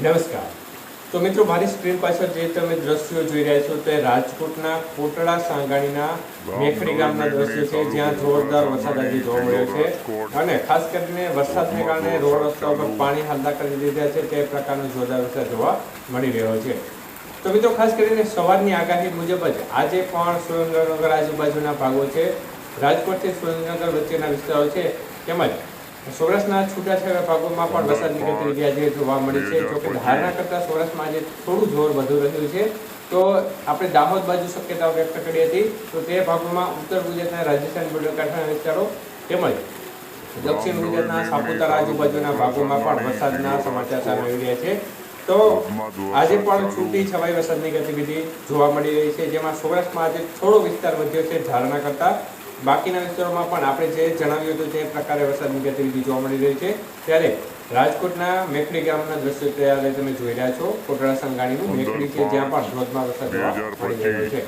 નમસ્કાર. તો મિત્રો મારી સ્ક્રીન પાછળ જે તમે દ્રશ્યો જોઈ રહ્યા છો તે રાજકોટના કોટડા સાંગાણીના મેખડી ગામના દ્રશ્યો છે જ્યાં જોરદાર વરસાદ આજે જોવા મળ્યો છે. અને ખાસ કરીને વરસાદને કારણે રોડ રસ્તા ઉપર પાણી હાલતા કરી દીધા છે તે પ્રકારનો જોરદાર વરસાદ જોવા મળી રહ્યો છે. તો મિત્રો ખાસ કરીને સવારની આગાહી મુજબ જ આજે પણ સુરેન્દ્રનગર આજુબાજુના ભાગો છે. રાજકોટથી સુરેન્દ્રનગર વચ્ચેના વિસ્તારો છે. તેમજ સૌરાષ્ટ્રના છૂટાછવાયા ભાગોમાં પણ વરસાદની ગતિવિધિ આજે જોવા મળી છે જોકે ધારણા કરતાં સૌરાષ્ટ્રમાં આજે થોડું જોર વધુ રહ્યું છે. તો આપણે દાહોદ બાજુ શક્યતાઓ વ્યક્ત કરી હતી. તો તે ભાગોમાં ઉત્તર ગુજરાતના રાજસ્થાન બનાસકાંઠાના વિસ્તારો તેમજ દક્ષિણ ગુજરાતના સાપુતારા આજુબાજુના ભાગોમાં પણ વરસાદના સમાચાર સામે રહ્યા છે. તો આજે પણ છૂટી છવાઈ વરસાદની ગતિવિધિ જોવા મળી રહી છે, જેમાં સૌરાષ્ટ્રમાં આજે થોડો વિસ્તાર વધ્યો છે ધારણા કરતા. બાકીના વિસ્તારોમાં પણ આપણે જે જણાવ્યું હતું તે પ્રકારે વરસાદની ગતિવિધિ જોવા મળી રહી છે. ત્યારે રાજકોટના મેખડી ગામના દ્રશ્યો ત્યારે તમે જોઈ રહ્યા છો. કોટડા સંગાણીનું મેખડી છે જ્યાં પણ ધોધમાં વરસાદ જોવા મળી રહ્યો છે.